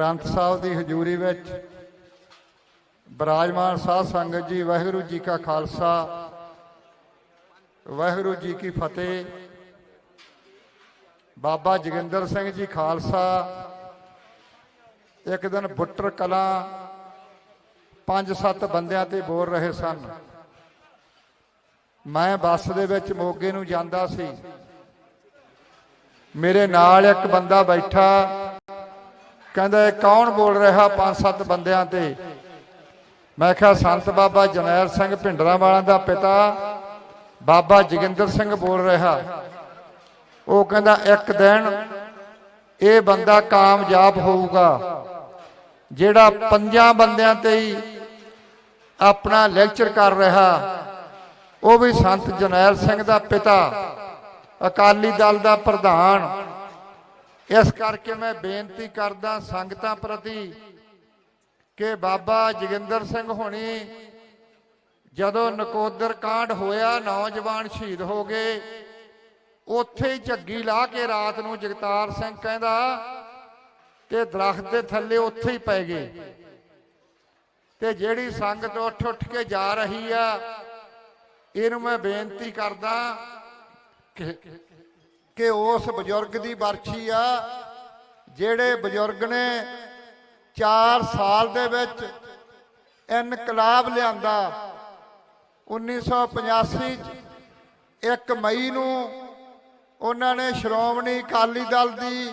ਗ੍ਰੰਥ ਸਾਹਿਬ ਦੀ ਹਜ਼ੂਰੀ ਵਿੱਚ ਬਰਾਜਮਾਨ ਸਾਧ ਸੰਗਤ ਜੀ, ਵਾਹਿਗੁਰੂ ਜੀ ਕਾ ਖਾਲਸਾ, ਵਾਹਿਗੁਰੂ ਜੀ ਕੀ ਫਤਿਹ। ਬਾਬਾ ਜੋਗਿੰਦਰ ਸਿੰਘ ਜੀ ਖਾਲਸਾ, ਇੱਕ ਦਿਨ ਬੁੱਟਰ ਕਲਾਂ ਪੰਜ ਸੱਤ ਬੰਦਿਆਂ ਤੇ ਬੋਲ ਰਹੇ ਸਨ। ਮੈਂ ਬੱਸ ਦੇ ਵਿੱਚ ਮੋਗੇ ਨੂੰ ਜਾਂਦਾ ਸੀ। ਮੇਰੇ ਨਾਲ ਇੱਕ ਬੰਦਾ ਬੈਠਾ। ਕਹਿੰਦਾ, ਇਹ ਕੌਣ ਬੋਲ ਰਿਹਾ ਪੰਜ ਸੱਤ ਬੰਦਿਆਂ ਤੇ? ਮੈਂ ਕਿਹਾ, ਸੰਤ ਬਾਬਾ ਜਨੈਲ ਸਿੰਘ ਭਿੰਡਰਾਂ ਵਾਲਾਂ ਦਾ ਪਿਤਾ, ਬਾਬਾ ਜੋਗਿੰਦਰ ਸਿੰਘ ਬੋਲ ਰਿਹਾ। ਉਹ ਕਹਿੰਦਾ, ਇੱਕ ਦਿਨ ਇਹ ਬੰਦਾ ਕਾਮਯਾਬ ਹੋਊਗਾ, ਜਿਹੜਾ ਪੰਜਾਂ ਬੰਦਿਆਂ ਤੇ ਹੀ ਆਪਣਾ ਲੈਕਚਰ ਕਰ ਰਿਹਾ। ਉਹ ਵੀ ਸੰਤ ਜਨੈਲ ਸਿੰਘ ਦਾ ਪਿਤਾ, ਅਕਾਲੀ ਦਲ ਦਾ ਪ੍ਰਧਾਨ। ਇਸ ਕਰਕੇ ਮੈਂ ਬੇਨਤੀ ਕਰਦਾ ਸੰਗਤਾਂ ਪ੍ਰਤੀ ਕਿ ਬਾਬਾ ਜੋਗਿੰਦਰ ਸਿੰਘ ਹੋਣੀ ਜਦੋਂ ਨਕੋਦਰ ਕਾਂਡ ਹੋਇਆ, ਨੌਜਵਾਨ ਸ਼ਹੀਦ ਹੋ ਗਏ, ਉੱਥੇ ਹੀ ਝੱਗੀ ਲਾ ਕੇ ਰਾਤ ਨੂੰ ਜਗਤਾਰ ਸਿੰਘ ਕਹਿੰਦਾ ਤੇ ਦਰਖਤ ਦੇ ਥੱਲੇ ਉੱਥੇ ਹੀ ਪੈ ਗਏ। ਤੇ ਜਿਹੜੀ ਸੰਗਤ ਉੱਠ ਉੱਠ ਕੇ ਜਾ ਰਹੀ ਆ, ਇਹਨੂੰ ਮੈਂ ਬੇਨਤੀ ਕਰਦਾ ਕਿ ਕਿ ਉਸ ਬਜ਼ੁਰਗ ਦੀ ਬਰਛੀ ਆ, ਜਿਹੜੇ ਬਜ਼ੁਰਗ ਨੇ 4 ਸਾਲ ਦੇ ਵਿੱਚ ਇਨਕਲਾਬ ਲਿਆਂਦਾ। 1985 ਚ 1 ਮਈ ਨੂੰ ਉਹਨਾਂ ਨੇ ਸ਼੍ਰੋਮਣੀ ਅਕਾਲੀ ਦਲ ਦੀ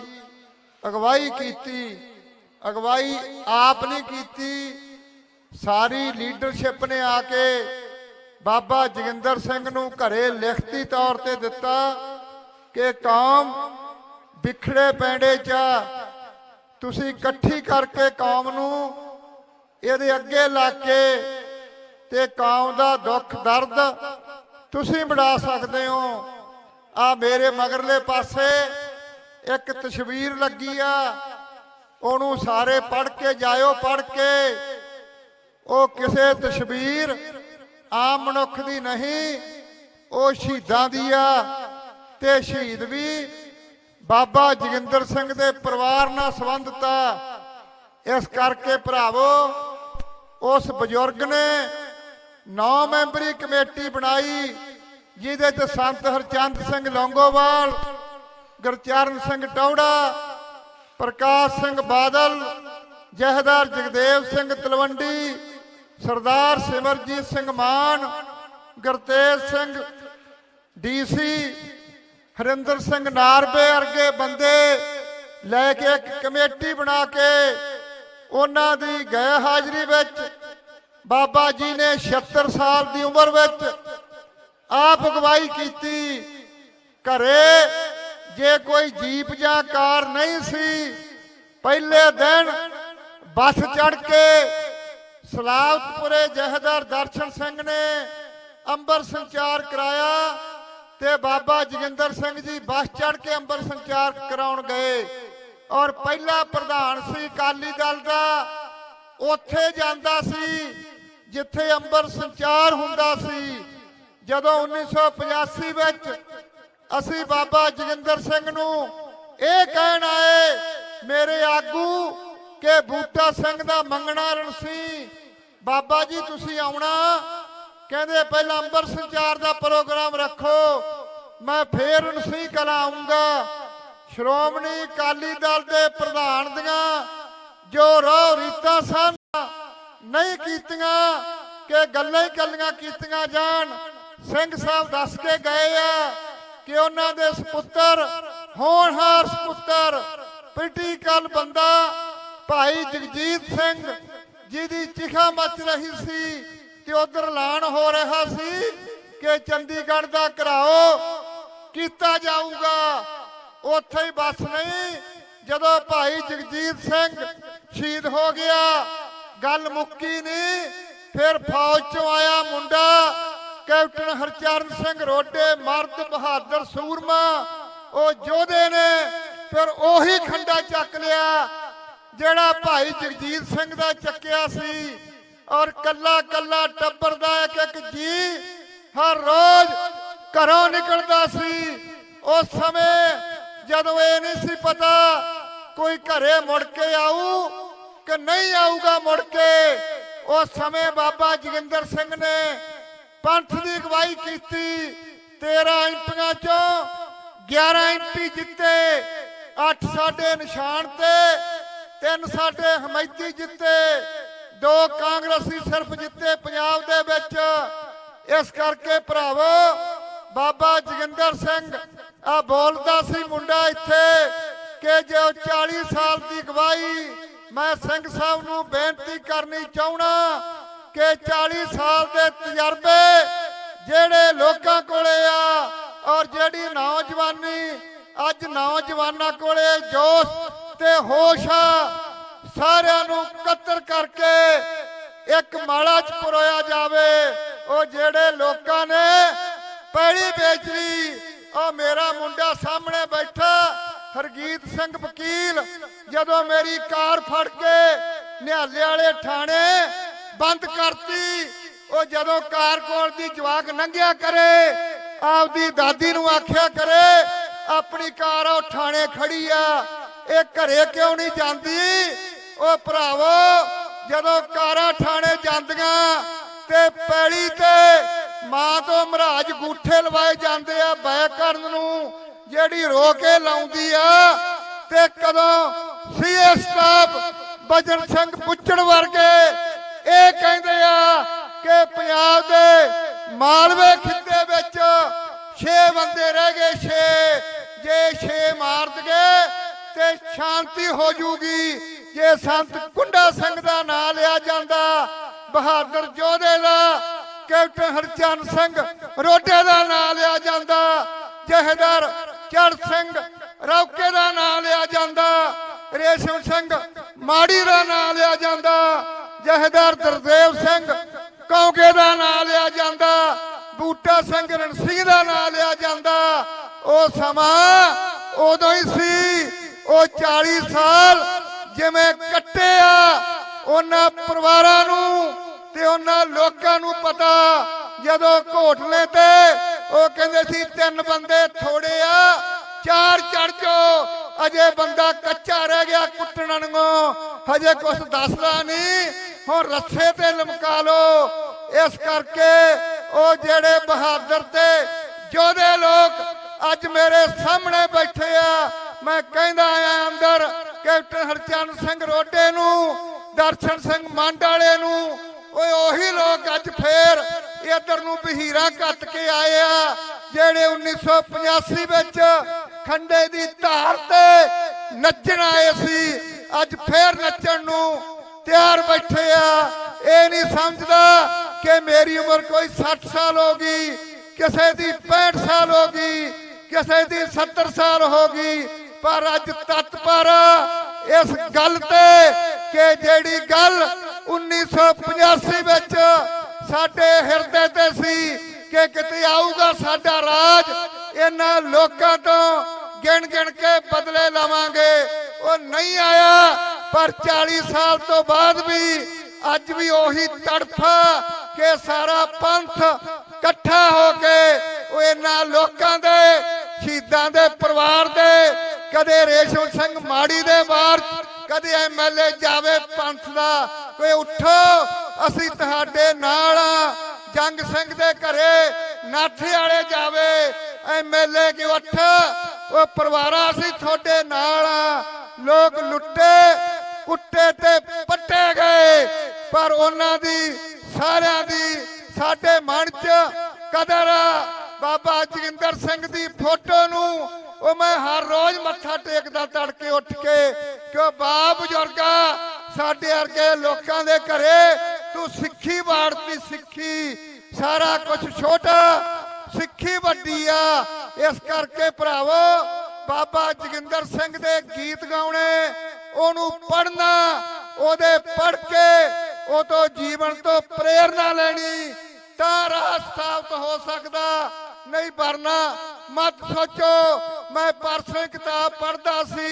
ਅਗਵਾਈ ਕੀਤੀ। ਅਗਵਾਈ ਆਪ ਨੇ ਕੀਤੀ, ਸਾਰੀ ਲੀਡਰਸ਼ਿਪ ਨੇ ਆ ਕੇ ਬਾਬਾ ਜੋਗਿੰਦਰ ਸਿੰਘ ਨੂੰ ਘਰੇ ਲਿਖਤੀ ਤੌਰ ਤੇ ਦਿੱਤਾ। ਕਿ ਕੌਮ ਵਿਖੜੇ ਪੈਂਡੇ ਚ ਤੁਸੀਂ ਇਕੱਠੀ ਕਰਕੇ ਕੌਮ ਨੂੰ ਇਹਦੇ ਅੱਗੇ ਲਾ ਕੇ ਤੇ ਕੌਮ ਦਾ ਦੁੱਖ, ਦਰਦ ਤੁਸੀਂ ਬਣਾ ਸਕਦੇ ਹੋ। ਆ ਮੇਰੇ ਮਗਰਲੇ ਪਾਸੇ ਇੱਕ ਤਸਵੀਰ ਲੱਗੀ ਆ। ਉਹਨੂੰ ਸਾਰੇ ਪੜ੍ਹ ਕੇ ਜਾਇਓ ਪੜ ਕੇ। ਉਹ ਕਿਸੇ ਤਸਵੀਰ ਆਮ ਮਨੁੱਖ ਦੀ ਨਹੀਂ, ਉਹ ਸ਼ਹੀਦਾਂ ਦੀ ਆ। ਤੇ ਸ਼ਹੀਦ ਵੀ ਬਾਬਾ ਜੋਗਿੰਦਰ ਸਿੰਘ ਦੇ ਪਰਿਵਾਰ ਨਾਲ ਸੰਬੰਧਿਤ ਆ। ਇਸ ਕਰਕੇ ਭਰਾਵੋ, ਉਸ ਬਜ਼ੁਰਗ ਨੇ ਨੌ ਮੈਂਬਰੀ ਕਮੇਟੀ ਬਣਾਈ, ਜਿਹਦੇ ਚ ਸੰਤ ਹਰਚੰਦ ਸਿੰਘ ਲੌਂਗੋਵਾਲ, ਗੁਰਚਰਨ ਸਿੰਘ ਟੌੜਾ, ਪ੍ਰਕਾਸ਼ ਸਿੰਘ ਬਾਦਲ, ਜਹਦਾਰ ਜਗਦੇਵ ਸਿੰਘ ਤਲਵੰਡੀ, ਸਰਦਾਰ ਸਿਮਰਜੀਤ ਸਿੰਘ ਮਾਨ, ਗੁਰਤੇਜ ਸਿੰਘ ਡੀਸੀ ਹਰਿੰਦਰ ਸਿੰਘ ਨਾਰਵੇ ਵਰਗੇ ਬੰਦੇ ਲੈ ਕੇ ਇੱਕ ਕਮੇਟੀ ਬਣਾ ਕੇ ਉਹਨਾਂ ਦੀ ਗਏ ਹਾਜ਼ਰੀ ਵਿੱਚ ਬਾਬਾ ਜੀ ਨੇ 76 ਸਾਲ ਦੀ ਉਮਰ ਵਿੱਚ ਆਪ ਅਗਵਾਈ ਕੀਤੀ। ਘਰੇ ਜੇ ਕੋਈ ਜੀਪ ਜਾਂ ਕਾਰ ਨਹੀਂ ਸੀ, ਪਹਿਲੇ ਦਿਨ ਬੱਸ ਚੜ ਕੇ ਸਲਾਵਤਪੁਰੇ ਜਹਦਰ ਦਰਸ਼ਨ ਸਿੰਘ ਨੇ ਅੰਬਰ ਸੰਚਾਰ ਕਰਾਇਆ। ਤੇ ਬਾਬਾ ਜੋਗਿੰਦਰ ਸਿੰਘ ਜੀ ਬੱਸ ਚੜ ਕੇ ਅੰਬਰ ਸੰਚਾਰ ਕਰਾਉਣ ਗਏ। ਔਰ ਪਹਿਲਾ ਪ੍ਰਧਾਨ ਸੀ ਅਕਾਲੀ ਦਲ ਦਾ ਉੱਥੇ ਜਾਂਦਾ ਸੀ, ਜਿੱਥੇ ਅੰਬਰ ਸੰਚਾਰ ਹੁੰਦਾ ਸੀ। ਜਦੋਂ 1985 ਵਿੱਚ ਅਸੀਂ ਬਾਬਾ ਜੋਗਿੰਦਰ ਸਿੰਘ ਨੂੰ ਇਹ ਕਹਿਣ ਆਏ, ਮੇਰੇ ਆਗੂ, ਕਿ ਬੂਟਾ ਸਿੰਘ ਦਾ ਮੰਗਣਾ ਰਣਸੀ, ਬਾਬਾ ਜੀ ਤੁਸੀਂ ਆਉਣਾ ਕਹਿੰਦੇ ਪਹਿਲਾਂ ਅੰਬਰ ਸੰਚਾਰ ਦਾ ਪ੍ਰੋਗਰਾਮ ਰੱਖੋ। ਮੈਂ ਫੇਰ ਉਨਸੀ ਕਲਾ ਆਉਂਗਾ ਸ਼੍ਰੋਮਣੀ ਅਕਾਲੀ ਦਲ ਦੇ ਪ੍ਰਧਾਨ ਦੀਆਂ ਜੋ ਰੋ ਰੀਤਾਂ ਸਨ, ਨਹੀਂ ਕੀਤੀਆਂ ਕਿ ਗੱਲਾਂ ਹੀ ਗੱਲਾਂ ਕੀਤੀਆਂ ਜਾਣ। ਸਿੰਘ ਸਾਹਿਬ ਦੱਸ ਕੇ ਗਏ ਆ ਕਿ ਉਹਨਾਂ ਦੇ ਸੁਪੁੱਤਰ, ਹੋਣਹਾਰ ਸੁਪੁੱਤਰ ਪੋਲੀਟੀਕਲ ਬੰਦਾ ਭਾਈ ਜਗਜੀਤ ਸਿੰਘ, ਜਿਹਦੀ ਚਿਖਾ ਮੱਚ ਰਹੀ ਸੀ। ਤੇ ਉਧਰ ਐਲਾਨ ਹੋ ਰਿਹਾ ਸੀ ਕਿ ਚੰਡੀਗੜ੍ਹ ਦਾ ਘਰਾਓ ਕੀਤਾ ਜਾਊਗਾ। ਉੱਥੇ ਹੀ ਬਸ ਨਹੀਂ, ਜਦੋਂ ਭਾਈ ਜਗਜੀਤ ਸਿੰਘ ਸ਼ਹੀਦ ਹੋ ਗਿਆ, ਗੱਲ ਮੁੱਕੀ ਨਹੀਂ, ਫਿਰ ਫੌਜ ਚੋਂ ਆਇਆ ਮੁੰਡਾ, ਕੈਪਟਨ ਹਰਚਰਨ ਸਿੰਘ ਰੋਡੇ, ਮਰਦ ਬਹਾਦਰ ਸੂਰਮਾ, ਉਹ ਯੋਧੇ ਨੇ, ਫਿਰ ਉਹੀ ਖੰਡਾ ਚੱਕ ਲਿਆ, ਜਿਹੜਾ ਭਾਈ ਜਗਜੀਤ ਸਿੰਘ ਦਾ ਚੱਕਿਆ ਸੀ। ਔਰ ਕੱਲਾ ਕੱਲਾ ਟੱਬਰ ਦਾ ਇੱਕ ਇੱਕ ਜੀ ਹਰ ਰੋਜ਼ ਘਰੋਂ ਨਿਕਲਦਾ ਸੀ। ਉਸ ਸਮੇਂ ਜਦੋਂ ਇਹ ਨਹੀਂ ਸੀ ਪਤਾ ਕੋਈ ਘਰੇ ਮੁੜ ਕੇ ਆਊ ਉਸ ਸਮੇਂ ਬਾਬਾ ਜੋਗਿੰਦਰ ਸਿੰਘ ਨੇ ਪੰਥ ਦੀ ਅਗਵਾਈ ਕੀਤੀ। 13 ਐਮਪੀਆਂ ਚੋਂ 11 ਐਮਪੀ ਜਿੱਤੇ 8 ਸਾਡੇ ਨਿਸ਼ਾਨ ਤੇ, ਤਿੰਨ ਸਾਡੇ ਹਮਾਇਤੀ ਜਿੱਤੇ। ਦੋ ਕਾਂਗਰਸੀ ਸਿਰਫ ਜਿੱਤੇ ਪੰਜਾਬ ਦੇ ਵਿੱਚ। ਇਸ ਕਰਕੇ ਭਰਾਵੋ, ਬਾਬਾ ਜੋਗਿੰਦਰ ਸਿੰਘ, ਆ ਬੋਲਦਾ ਸੀ ਮੁੰਡਾ ਇੱਥੇ ਕਿ ਜੋ 40 ਸਾਲ ਦੀ ਅਗਵਾਈ ਮੈਂ ਸਿੰਘ ਸਾਹਿਬ ਨੂੰ ਬੇਨਤੀ ਕਰਨੀ ਚਾਹਣਾ ਕਿ 40 ਸਾਲ ਦੇ ਤਜਰਬੇ ਜਿਹੜੇ ਲੋਕਾਂ ਕੋਲੇ ਆ ਔਰ ਜਿਹੜੀ ਨੌਜਵਾਨੀ, ਅੱਜ ਨੌਜਵਾਨਾਂ ਕੋਲੇ ਜੋਸ਼ ਤੇ ਹੋਸ਼ ਆ ਸਾਰਿਆਂ ਨੂੰ ਇਕੱਤਰ ਕਰਕੇ ਇੱਕ ਮਾਲਾ ਚ ਪਰੋਇਆ ਜਾਵੇ। ਉਹ ਜਿਹੜੇ ਲੋਕਾਂ ਨੇ ਪਹਿਲੀ ਵੇਚ ਲਈ ਉਹ ਮੇਰਾ ਮੁੰਡਾ ਸਾਹਮਣੇ ਬੈਠਾ ਹਰਜੀਤ ਸਿੰਘ ਵਕੀਲ, ਜਦੋਂ ਮੇਰੀ ਕਾਰ ਫੜ ਕੇ ਨਿਹਾਲੇ ਵਾਲੇ ਥਾਣੇ ਬੰਦ ਕਰਤੀ, ਉਹ ਜਦੋਂ ਕਾਰ ਕੋਲ ਦੀ ਜਵਾਕ ਲੰਘਿਆ ਕਰੇ, ਆਪਦੀ ਦਾਦੀ ਨੂੰ ਆਖਿਆ ਕਰੇ, ਆਪਣੀ ਕਾਰ ਉਹ ਥਾਣੇ ਖੜੀ ਆ, ਇਹ ਘਰੇ ਕਿਉਂ ਨਹੀਂ ਜਾਂਦੀ? ਉਹ ਭਰਾਵੋ, ਜਦੋਂ ਕਾਰਾਂ ਥਾਣੇ ਜਾਂਦੀਆਂ ਤੇ ਪੈਲੀ ਤੇ ਮਾਂ ਤੋਂ ਮਹਾਰਾਜ ਗੂਠੇ ਲਵਾਏ ਜਾਂਦੇ ਆ ਬੈ ਕਰਨ ਨੂੰ, ਜਿਹੜੀ ਰੋ ਕੇ ਲਾਉਂਦੀ ਆ, ਤੇ ਕਦੋਂ ਸੀਏ ਸਟਾਫ ਬਜਨ ਸਿੰਘ ਪੁੱਛੜ ਵਰਗੇ ਇਹ ਕਹਿੰਦੇ ਆ ਕਿ ਪੰਜਾਬ ਦੇ ਮਾਲਵੇ ਖਿੱਤੇ ਵਿੱਚ 6 ਬੰਦੇ ਰਹਿ ਗਏ 6 ਜੇ 6 ਮਾਰ ਦਗੇ ਤੇ ਸ਼ਾਂਤੀ ਹੋ ਜੂਗੀ। ਜੇ ਸੰਤ ਕੁੰਡਾ ਸਿੰਘ ਦਾ ਨਾਂ ਲਿਆ ਜਾਂਦਾ, ਬਹਾਦਰ ਜੋਧੇ ਦਾ, ਕੈਪਟਨ ਹਰਚੰਦ ਸਿੰਘ ਰੋਡੇ ਦਾ ਨਾਂ ਲਿਆ ਜਾਂਦਾ, ਜਹਦਰ ਚੜ ਸਿੰਘ ਰੌਕੇ ਦਾ ਨਾਂ ਲਿਆ ਜਾਂਦਾ, ਰੇਸ਼ਮ ਸਿੰਘ ਮਾੜੀ ਦਾ ਨਾਂ ਲਿਆ ਜਾਂਦਾ, ਜਹਦਰ ਦਰਦੇਵ ਸਿੰਘ ਕੌਂਕੇ ਦਾ ਨਾਂ ਲਿਆ ਜਾਂਦਾ, ਬੂਟਾ ਸਿੰਘ ਰਣ ਦਾ ਨਾਂ ਲਿਆ ਜਾਂਦਾ। ਉਹ ਸਮਾਂ ਉਦੋਂ ਹੀ ਸੀ, ਉਹ 40 ਸਾਲ ਜਿਵੇਂ ਕੱਟੇ ਆ ਉਹਨਾਂ ਪਰਿਵਾਰਾਂ ਨੂੰ ਤੇ ਉਹਨਾਂ ਲੋਕਾਂ ਨੂੰ ਪਤਾ। ਜਦੋਂ ਘੋਟਲੇ ਤੇ ਉਹ ਕਹਿੰਦੇ ਸੀ, ਤਿੰਨ ਬੰਦੇ ਥੋੜੇ ਆ, ਚਾਰ ਚੜ ਜੋ, ਅਜੇ ਬੰਦਾ ਕੱਚਾ ਰਹਿ ਗਿਆ ਕੁੱਟਣ ਨੂੰ ਹਜੇ ਕੁਝ ਦੱਸਦਾ ਨਹੀਂ, ਹੁਣ ਰੱਸੇ ਤੇ ਲਮਕਾ ਲੋ ਇਸ ਕਰਕੇ ਉਹ ਜਿਹੜੇ ਬਹਾਦਰ ਤੇ ਜੋਧੇ ਲੋਕ ਅੱਜ ਮੇਰੇ ਸਾਹਮਣੇ ਬੈਠੇ ਆ, ਮੈਂ ਕਹਿੰਦਾ ਆ ਅੰਦਰ ਕੈਪਟਨ ਹਰਚੰਦ ਸਿੰਘ ਰੋਡੇ ਨੂੰ, ਦਰਸ਼ਨ ਸਿੰਘ ਮੰਡ ਵਾਲੇ ਨੂੰ, ਓਏ ਉਹੀ ਲੋਕ ਅੱਜ ਫੇਰ ਇਧਰ ਨੂੰ ਬਹੀਰਾ ਕੱਟ ਕੇ ਆਏ ਆ, ਜਿਹੜੇ 1985 ਵਿੱਚ ਖੰਡੇ ਦੀ ਧਾਰ ਤੇ ਨੱਚਣ ਆਏ ਸੀ। ਅੱਜ ਫੇਰ ਨੱਚਣ ਨੂੰ ਤਿਆਰ ਬੈਠੇ ਆ। ਇਹ ਨਹੀਂ ਸਮਝਦਾ ਕਿ ਮੇਰੀ ਉਮਰ ਕੋਈ 60 ਸਾਲ ਹੋ ਗਈ, ਕਿਸੇ ਦੀ 65 ਸਾਲ ਹੋ ਗਈ, ਕਿਸੇ ਦੀ 70 ਸਾਲ ਹੋ ਗਈ, ਪਰ ਅੱਜ ਤਤ ਪਰ ਇਸ ਗੱਲ ਤੇ ਕਿ ਜਿਹੜੀ ਗੱਲ 1985 ਵਿੱਚ ਸਾਡੇ ਹਿਰਦੇ ਤੇ ਸੀ ਕਿ ਕਿਤੇ ਆਊਗਾ ਸਾਡਾ ਰਾਜ, ਇਹਨਾਂ ਲੋਕਾਂ ਤੋਂ ਗਿਣ ਗਿਣ ਕੇ ਬਦਲੇ ਲਵਾਂਗੇ। ਉਹ ਨਹੀਂ ਆਇਆ, ਪਰ 40 ਸਾਲ ਤੋਂ ਬਾਅਦ ਵੀ ਅੱਜ ਵੀ ਉਹੀ ਤੜਫਾ ਕਿ ਸਾਰਾ ਪੰਥ ਇਕੱਠਾ ਹੋ ਕੇ ਉਹ ਇਹਨਾਂ ਲੋਕਾਂ ਦੇ, ਸ਼ਹੀਦਾਂ ਦੇ ਪਰਿਵਾਰ ਦੇ ਕਦੇ ਰੇਸ਼ਮ ਸਿੰਘ ਮਾੜੀ ਦੇ ਵਾਰ, ਕਦੇ ਐਮਐਲਏ ਜਾਵੇ ਪੰਥ ਦਾ। ਕੋਈ ਉੱਠੋ, ਅਸੀਂ ਤੁਹਾਡੇ ਨਾਲ ਆ। ਜੰਗ ਸਿੰਘ ਦੇ ਘਰੇ ਨਾਥੇ ਵਾਲੇ ਜਾਵੇ। ਐਮਐਲਏ ਕਿ ਉੱਠ? ਉਹ ਪਰਿਵਾਰਾਂ ਅਸੀਂ ਤੁਹਾਡੇ ਨਾਲ ਆ। ਲੋਕ ਲੁੱਟੇ, ਕੁੱਟੇ ਤੇ ਪੱਟੇ ਗਏ। ਪਰ ਉਹਨਾਂ ਦੀ, ਸਾਰਿਆਂ ਦੀ ਸਾਡੇ ਮਨ 'ਚ ਕਦਰ ਆ। ਬਾਬਾ ਜੋਗਿੰਦਰ ਸਿੰਘ ਦੀ ਫੋਟੋ ਨੂੰ ਉਹ ਮੈਂ ਹਰ ਰੋਜ਼ ਮੱਥਾ ਟੇਕਦਾ, ਤੜਕੇ ਉੱਠ ਕੇ। ਕਿ ਬਾ ਬਜ਼ੁਰਗਾ, ਸਾਡੇ ਵਰਗੇ ਲੋਕਾਂ ਦੇ ਘਰੇ ਤੂੰ ਸਿੱਖੀ ਬਾੜਤੀ ਸਿੱਖੀ, ਸਾਰਾ ਕੁਝ ਛੋਟਾ, ਸਿੱਖੀ ਵੱਡੀ ਆ। ਇਸ ਕਰਕੇ ਭਰਾਵੋ, ਬਾਬਾ ਜੋਗਿੰਦਰ ਸਿੰਘ ਦੇ ਗੀਤ ਗਾਉਣੇ, ਉਹਨੂੰ ਪੜਨਾ ਉਹਦੇ ਪੜ੍ਹ ਕੇ ਉਹ ਤੋਂ ਜੀਵਨ ਤੋਂ ਪ੍ਰੇਰਣਾ ਲੈਣੀ, ਤਾਂ ਰਾਹ ਸਾਬਤ ਹੋ ਸਕਦਾ। ਨਹੀਂ ਵਰਨਾ, ਮਤ ਸੋਚੋ ਮੈਂ ਪਰਸੋਂ ਕਿਤਾਬ ਪੜ੍ਹਦਾ ਸੀ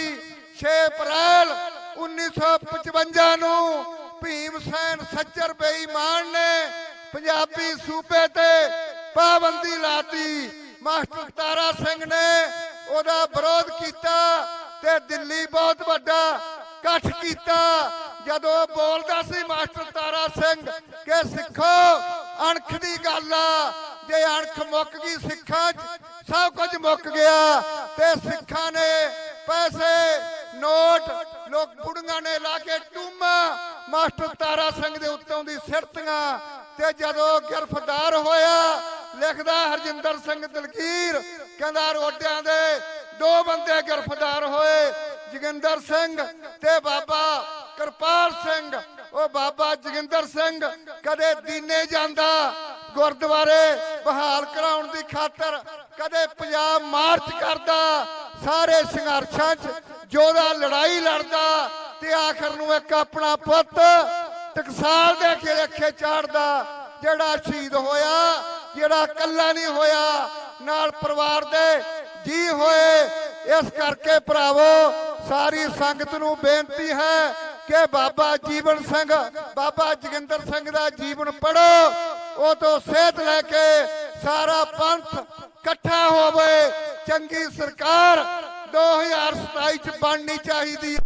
6 ਅਪ੍ਰੈਲ 1955 ਨੂੰ ਭੀਮ ਸੈਨ ਸੱਚਰ ਬੇਈਮਾਨ ਨੇ ਪੰਜਾਬੀ ਸੂਬੇ ਤੇ ਪਾਬੰਦੀ ਲਾਤੀ। ਮਾਸਟਰ ਤਾਰਾ ਸਿੰਘ ਨੇ ਉਹਦਾ ਵਿਰੋਧ ਕੀਤਾ ਤੇ ਦਿੱਲੀ ਬਹੁਤ ਵੱਡਾ ਇਕੱਠ ਕੀਤਾ। ਜਦੋਂ ਬੋਲਦਾ ਸੀ ਮਾਸਟਰ ਤਾਰਾ ਸਿੰਘ ਕਿ ਸਿੱਖੋ, ਅਣਖ ਦੀ ਗੱਲ ਆ, ਜੇ ਅਣਖ ਮੁੱਕ ਗਈ ਸਿੱਖਾਂ 'ਚ, ਸਭ ਕੁਝ ਮੁੱਕ ਗਿਆ। ਤੇ ਸਿੱਖਾਂ ਨੇ ਪੈਸੇ, ਨੋਟ, ਲੋਕ ਬੁੜੀਆਂ ਨੇ ਲਾ ਕੇ ਟੂਮਾ, ਮਾਸਟਰ ਤਾਰਾ ਸਿੰਘ ਦੇ ਉੱਤੋਂ ਦੀ ਸਿਰਤੀਆਂ ਤੇ ਜਦੋਂ ਗ੍ਰਿਫਤਾਰ ਹੋਇਆ, ਲਿਖਦਾ ਹਰਜਿੰਦਰ ਸਿੰਘ ਦਲਗੀਰ, ਕਹਿੰਦਾ ਰੋਡਿਆਂ ਦੇ ਦੋ ਬੰਦੇ ਗ੍ਰਿਫਤਾਰ ਹੋਏ, ਜੋਗਿੰਦਰ ਸਿੰਘ ਤੇ ਬਾਬਾ ਕਿਰਪਾਲ ਸਿੰਘ। ਉਹ ਬਾਬਾ ਜੋਗਿੰਦਰ ਸਿੰਘ ਕਦੇ ਦੀਨੇ ਜਾਂਦਾ ਗੁਰਦੁਆਰੇ ਬਹਾਲ ਕਰਾਉਣ ਦੀ ਖਾਤਰ ਕਦੇ ਪੰਜਾਬ ਮਾਰਚ ਕਰਦਾ, ਸਾਰੇ ਸੰਘਰਸ਼ਾਂ 'ਚ ਜੋਦਾ ਲੜਾਈ ਲੜਦਾ ਤੇ ਆਖਰ ਨੂੰ ਇੱਕ ਆਪਣਾ ਪੁੱਤ ਟਕਸਾਲ ਦੇ ਕੇ ਰੱਖੇ ਚਾੜਦਾ, ਜਿਹੜਾ ਸ਼ਹੀਦ ਹੋਇਆ, ਜਿਹੜਾ ਕੱਲਾ ਨਹੀਂ ਹੋਇਆ, ਨਾਲ ਪਰਿਵਾਰ ਦੇ ਜੀ ਹੋਏ। ਇਸ ਕਰਕੇ ਭਰਾਵੋ, ਸਾਰੀ ਸੰਗਤ ਨੂੰ ਬੇਨਤੀ ਹੈ ਕਿ ਬਾਬਾ ਜੀਵਨ ਸਿੰਘ, ਬਾਬਾ ਜੋਗਿੰਦਰ ਸਿੰਘ ਦਾ ਜੀਵਨ ਪੜੋ ਉਹ ਤੋਂ ਸੇਧ ਲੈ ਕੇ ਸਾਰਾ ਪੰਥ ਇਕੱਠਾ ਹੋਵੇ। ਚੰਗੀ ਸਰਕਾਰ 2027 ਚ ਬਣਨੀ ਚਾਹੀਦੀ ਹੈ।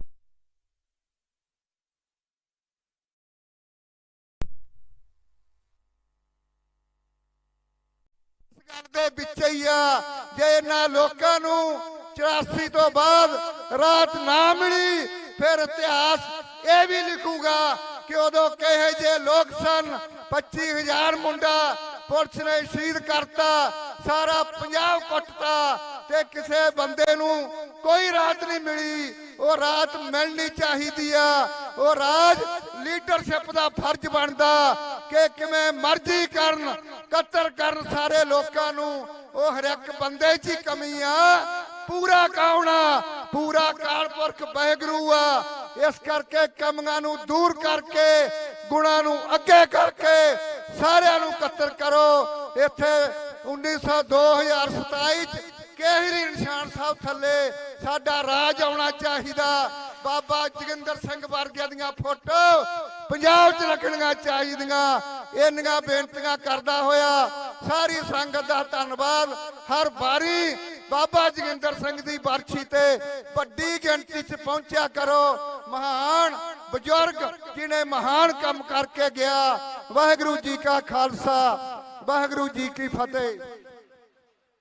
ਦੇ ਵਿੱਚ ਹੀ ਆ, ਜੇ ਇਹਨਾਂ ਲੋਕਾਂ ਨੂੰ 84 ਤੋਂ ਬਾਅਦ ਰਾਤ ਨਾ ਮਿਲੀ, ਫਿਰ ਇਤਿਹਾਸ ਇਹ ਵੀ ਲਿਖੂਗਾ ਕਿ ਉਦੋਂ ਕਿਹੇ ਜੇ ਲੋਕ ਸਨ? 25000 ਮੁੰਡਾ ਪੁਲਿਸ ਨੇ ਸ਼ਹੀਦ ਕਰਤਾ, ਸਾਰਾ ਪੰਜਾਬ ਕੁੱਟਤਾ ਤੇ ਕਿਸੇ ਬੰਦੇ ਨੂੰ ਕੋਈ ਰਾਤ ਨਹੀਂ ਮਿਲੀ। ਉਹ ਰਾਤ ਮਿਲਣੀ ਚਾਹੀਦੀ ਆ। ਉਹ ਰਾਜ ਲੀਡਰਸ਼ਿਪ ਦਾ ਫਰਜ਼ ਬਣਦਾ ਕਿ ਕਿਵੇਂ ਮਰਜ਼ੀ ਕਰਨ, ਕਤਲ ਕਰਨ ਸਾਰੇ ਲੋਕਾਂ ਨੂੰ। ਉਹ ਹਰ ਇੱਕ ਬੰਦੇ 'ਚ ਹੀ ਕਮੀ ਆ। ਪੂਰਾ ਕੌਣ ਆ? ਪੂਰਾ ਕਾਲਪੁਰਖ ਬਹਿਗਰੂ ਆ। ਇਸ ਕਰਕੇ ਕਮੀਆਂ ਨੂੰ ਦੂਰ ਕਰਕੇ, ਗੁਣਾਂ ਨੂੰ ਅੱਗੇ ਕਰਕੇ ਸਾਰਿਆਂ ਨੂੰ ਕਤਲ ਕਰੋ। ਇੱਥੇ 1900 2027 ਚ ਕਿਹੜੀ ਨਿਸ਼ਾਨ ਸਾਹਿਬ ਥੱਲੇ ਸਾਡਾ ਰਾਜ ਆਉਣਾ ਚਾਹੀਦਾ? ਬਾਬਾ ਜੋਗਿੰਦਰ ਸਿੰਘ ਵਰਗਿਆਂ ਦੀਆਂ ਫੋਟੋ ਪੰਜਾਬ 'ਚ ਰੱਖਣੀਆਂ ਚਾਹੀਦੀਆਂ। ਇੰਨੀਆਂ ਬੇਨਤੀਆਂ ਕਰਦਾ ਹੋਇਆ ਸਾਰੀ ਸੰਗਤ ਦਾ ਧੰਨਵਾਦ। ਹਰ ਵਾਰੀ ਬਾਬਾ ਜੋਗਿੰਦਰ ਸਿੰਘ ਦੀ ਬਰਛੀ ਤੇ ਵੱਡੀ ਗਿਣਤੀ 'ਚ ਪਹੁੰਚਿਆ ਕਰੋ। ਮਹਾਨ ਬਜ਼ੁਰਗ ਜਿਨੇ ਮਹਾਨ ਕੰਮ ਕਰਕੇ ਗਿਆ, ਵਾਹਿਗੁਰੂ ਜੀ ਕਾ ਖਾਲਸਾ, ਵਾਹਿਗੁਰੂ ਜੀ ਕੀ ਫਤਿਹ।